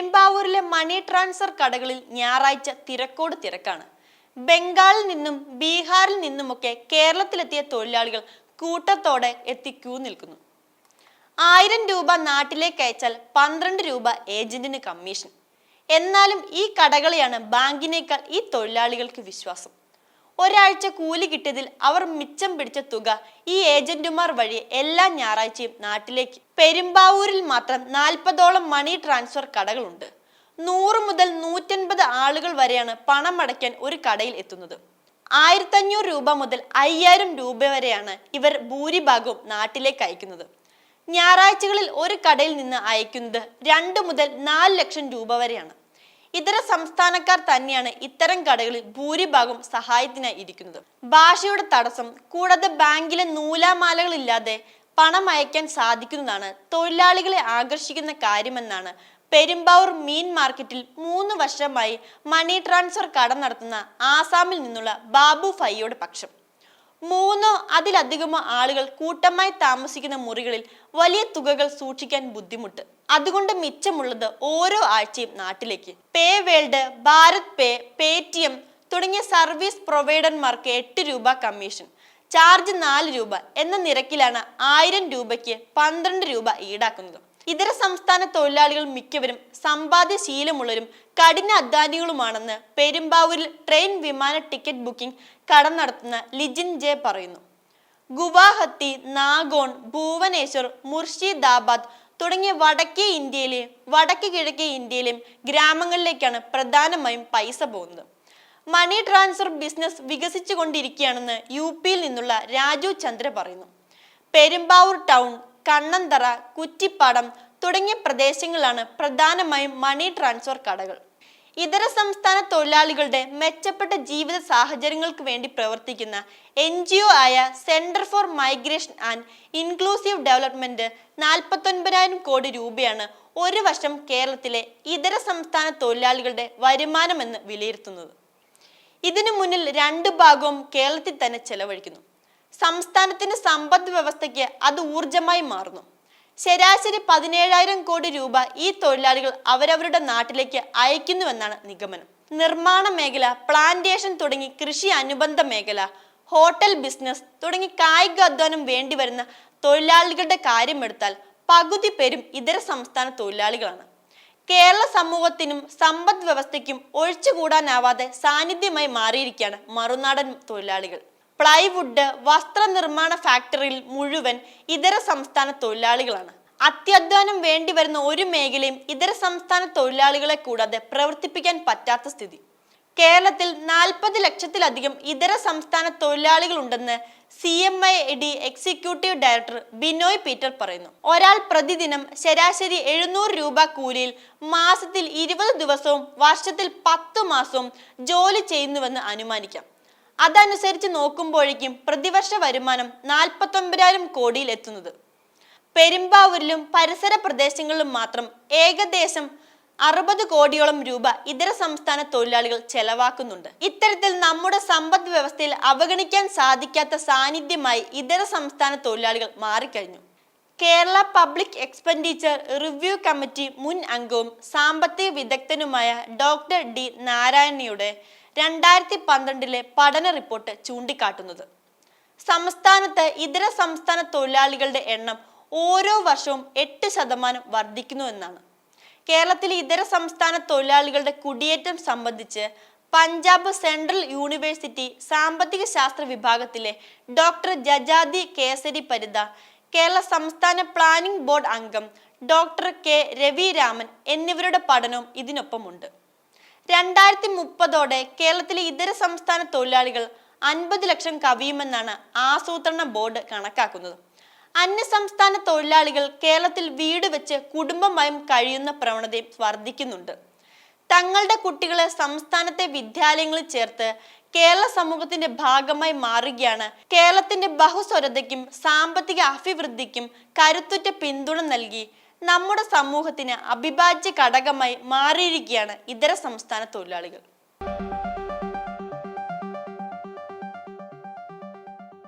പെരുമ്പാവൂരിലെ money transfer കടകളിൽ ഞായറാഴ്ച തിരക്കോട് തിരക്കാണ്. ബംഗാളിൽ നിന്നും ബീഹാറിൽ നിന്നുമൊക്കെ കേരളത്തിലെത്തിയ തൊഴിലാളികൾ കൂട്ടത്തോടെ എത്തി ക്യൂ നിൽക്കുന്നു. ആയിരം രൂപ നാട്ടിലേക്ക് അയച്ചാൽ പന്ത്രണ്ട് രൂപ ഏജന്റിന് കമ്മീഷൻ. എന്നാലും ഈ കടകളെയാണ് ബാങ്കിനേക്കാൾ ഈ തൊഴിലാളികൾക്ക് വിശ്വാസം. ഒരാഴ്ച കൂലി കിട്ടിയതിൽ അവർ മിച്ചം പിടിച്ച തുക ഈ ഏജന്റുമാർ വഴി എല്ലാ ഞായറാഴ്ചയും നാട്ടിലേക്ക്. പെരുമ്പാവൂരിൽ മാത്രം നാൽപ്പതോളം മണി ട്രാൻസ്ഫർ കടകളുണ്ട്. നൂറ് മുതൽ നൂറ്റൻപത് ആളുകൾ വരെയാണ് പണം അടയ്ക്കാൻ ഒരു കടയിൽ എത്തുന്നത്. ആയിരത്തഞ്ഞൂറ് രൂപ മുതൽ അയ്യായിരം രൂപ വരെയാണ് ഇവർ ഭൂരിഭാഗവും നാട്ടിലേക്ക് അയക്കുന്നത്. ഞായറാഴ്ചകളിൽ ഒരു കടയിൽ നിന്ന് അയക്കുന്നത് രണ്ട് മുതൽ നാല് ലക്ഷം രൂപ വരെയാണ്. ഇതര സംസ്ഥാനക്കാർ തന്നെയാണ് ഇത്തരം കടകളിൽ ഭൂരിഭാഗം സഹായത്തിനായി ഇരിക്കുന്നത്. ഭാഷയുടെ തടസ്സം കൂടാതെ ബാങ്കിലെ നൂലാമാലകളില്ലാതെ പണം അയക്കാൻ സാധിക്കുന്നതാണ് തൊഴിലാളികളെ ആകർഷിക്കുന്ന കാര്യമെന്നാണ് പെരുമ്പാവൂർ മീൻ മാർക്കറ്റിൽ മൂന്ന് വർഷമായി മണി ട്രാൻസ്ഫർ കട നടത്തുന്ന ആസാമിൽ നിന്നുള്ള ബാബു ഫയ്യോട് പക്ഷം. മൂന്നോ അതിലധികമോ ആളുകൾ കൂട്ടമായി താമസിക്കുന്ന മുറികളിൽ വലിയ തുകകൾ സൂക്ഷിക്കാൻ ബുദ്ധിമുട്ട്. അതുകൊണ്ട് മിച്ചമുള്ളത് ഓരോ ആഴ്ചയും നാട്ടിലേക്ക്. Pay World Bharat pay Paytm തുടങ്ങിയ സർവീസ് പ്രൊവൈഡർമാർക്ക് എട്ട് രൂപ കമ്മീഷൻ. ചാർജ് നാല് രൂപ എന്ന നിരക്കിലാണ് ആയിരം രൂപയ്ക്ക് പന്ത്രണ്ട് രൂപ ഈടാക്കുന്നത്. ഇതര സംസ്ഥാന തൊഴിലാളികൾ മിക്കവരും സമ്പാദ്യശീലമുള്ളവരും കഠിന അധ്വാനികളുമാണെന്ന് പെരുമ്പാവൂരിൽ ട്രെയിൻ വിമാന ടിക്കറ്റ് ബുക്കിംഗ് കട നടത്തുന്ന ലിജിൻ ജെ പറയുന്നു. ഗുവാഹത്തി നാഗോൺ ഭുവനേശ്വർ മുർഷിദാബാദ് തുടങ്ങിയ വടക്കേ ഇന്ത്യയിലെയും വടക്ക് കിഴക്കേ ഇന്ത്യയിലെയും ഗ്രാമങ്ങളിലേക്കാണ് പ്രധാനമായും പൈസ പോകുന്നത്. മണി ട്രാൻസ്ഫർ ബിസിനസ് വികസിച്ചുകൊണ്ടിരിക്കുകയാണെന്ന് യു പിയിൽ നിന്നുള്ള രാജു ചന്ദ്ര പറയുന്നു. പെരുമ്പാവൂർ ടൗൺ കണ്ണന്തറ കുറ്റിപ്പാടം തുടങ്ങിയ പ്രദേശങ്ങളാണ് പ്രധാനമായും മണി ട്രാൻസ്ഫർ കടകൾ. ഇതര സംസ്ഥാന തൊഴിലാളികളുടെ മെച്ചപ്പെട്ട ജീവിത സാഹചര്യങ്ങൾക്ക് വേണ്ടി പ്രവർത്തിക്കുന്ന എൻ ജി ഒ ആയ centre for migration and inclusive development നാൽപ്പത്തൊൻപതിനായിരം കോടി രൂപയാണ് ഒരു വർഷം കേരളത്തിലെ ഇതര സംസ്ഥാന തൊഴിലാളികളുടെ വരുമാനമെന്ന് വിലയിരുത്തുന്നത്. ഇതിനു മുന്നിൽ രണ്ട് ഭാഗവും കേരളത്തിൽ തന്നെ ചെലവഴിക്കുന്നു. സംസ്ഥാനത്തിന്റെ സമ്പദ് വ്യവസ്ഥയ്ക്ക് അത് ഊർജമായി മാറുന്നു. ശരാശരി പതിനേഴായിരം കോടി രൂപ ഈ തൊഴിലാളികൾ അവരവരുടെ നാട്ടിലേക്ക് അയക്കുന്നുവെന്നാണ് നിഗമനം. നിർമ്മാണ മേഖല പ്ലാന്റേഷൻ തുടങ്ങി കൃഷി അനുബന്ധ മേഖല ഹോട്ടൽ ബിസിനസ് തുടങ്ങി കായിക അധ്വാനം വേണ്ടിവരുന്ന തൊഴിലാളികളുടെ കാര്യമെടുത്താൽ പകുതി പേരും ഇതര സംസ്ഥാന തൊഴിലാളികളാണ്. കേരള സമൂഹത്തിനും സമ്പദ് വ്യവസ്ഥയ്ക്കും ഒഴിച്ചുകൂടാനാവാതെ സാന്നിധ്യമായി മാറിയിരിക്കുകയാണ് മറുനാടൻ തൊഴിലാളികൾ. പ്ലൈവുഡ് വസ്ത്രനിർമ്മാണ ഫാക്ടറിയിൽ മുഴുവൻ ഇതര സംസ്ഥാന തൊഴിലാളികളാണ്. അത്യാധ്വാനം വേണ്ടി വരുന്ന ഒരു മേഖലയും ഇതര സംസ്ഥാന തൊഴിലാളികളെ കൂടാതെ പ്രവർത്തിപ്പിക്കാൻ പറ്റാത്ത സ്ഥിതി. കേരളത്തിൽ നാൽപ്പത് ലക്ഷത്തിലധികം ഇതര സംസ്ഥാന തൊഴിലാളികളുണ്ടെന്ന് C M I D executive director Binoy Peter പറയുന്നു. ഒരാൾ പ്രതിദിനം ശരാശരി എഴുന്നൂറ് രൂപ കൂലിയിൽ മാസത്തിൽ ഇരുപത് ദിവസവും വർഷത്തിൽ പത്ത് മാസവും ജോലി ചെയ്യുന്നുവെന്ന് അനുമാനിക്കാം. അതനുസരിച്ച് നോക്കുമ്പോഴേക്കും പ്രതിവർഷ വരുമാനം നാൽപ്പത്തൊമ്പതിനായിരം കോടിയിൽ എത്തുന്നത് പെരുമ്പാവൂരിലും പരിസര പ്രദേശങ്ങളിലും മാത്രം ഏകദേശം അറുപത് കോടിയോളം രൂപ ഇതര സംസ്ഥാന തൊഴിലാളികൾ ചെലവാക്കുന്നുണ്ട്. ഇത്തരത്തിൽ നമ്മുടെ സമ്പദ് വ്യവസ്ഥയിൽ അവഗണിക്കാൻ സാധിക്കാത്ത സാന്നിധ്യമായി ഇതര സംസ്ഥാന തൊഴിലാളികൾ മാറിക്കഴിഞ്ഞു. Kerala public expenditure review committee മുൻ അംഗവും സാമ്പത്തിക വിദഗ്ധനുമായ ഡോക്ടർ ഡി നാരായണയുടെ രണ്ടായിരത്തി പന്ത്രണ്ടിലെ പഠന റിപ്പോർട്ട് ചൂണ്ടിക്കാട്ടുന്നത്. സംസ്ഥാനത്ത് ഇതര സംസ്ഥാന തൊഴിലാളികളുടെ എണ്ണം ഓരോ വർഷവും എട്ട് ശതമാനം വർദ്ധിക്കുന്നു എന്നാണ്. കേരളത്തിലെ ഇതര സംസ്ഥാന തൊഴിലാളികളുടെ കുടിയേറ്റം സംബന്ധിച്ച് പഞ്ചാബ് സെൻട്രൽ യൂണിവേഴ്സിറ്റി സാമ്പത്തിക ശാസ്ത്ര വിഭാഗത്തിലെ ഡോക്ടർ ജജാദി കേസരി പരിത കേരള സംസ്ഥാന പ്ലാനിംഗ് ബോർഡ് അംഗം ഡോക്ടർ കെ രവിരാമൻ എന്നിവരുടെ പഠനവും ഇതിനൊപ്പമുണ്ട്. രണ്ടായിരത്തി മുപ്പതോടെ കേരളത്തിലെ ഇതര സംസ്ഥാന തൊഴിലാളികൾ അൻപത് ലക്ഷം കവിയുമെന്നാണ് ആസൂത്രണ ബോർഡ് കണക്കാക്കുന്നത്. അന്യസംസ്ഥാന തൊഴിലാളികൾ കേരളത്തിൽ വീട് വെച്ച് കുടുംബമായും കഴിയുന്ന പ്രവണതയും വർദ്ധിക്കുന്നുണ്ട്. തങ്ങളുടെ കുട്ടികളെ സംസ്ഥാനത്തെ വിദ്യാലയങ്ങളിൽ ചേർത്ത് കേരള സമൂഹത്തിന്റെ ഭാഗമായി മാറുകയാണ്. കേരളത്തിന്റെ ബഹുസ്വരതയ്ക്കും സാമ്പത്തിക അഭിവൃദ്ധിക്കും കരുത്തുറ്റ പിന്തുണ നൽകി നമ്മുടെ സമൂഹത്തിന് അഭിഭാജ്യ ഘടകമായി മാറിയിരിക്കുകയാണ് ഇതര സംസ്ഥാന തൊഴിലാളികൾ.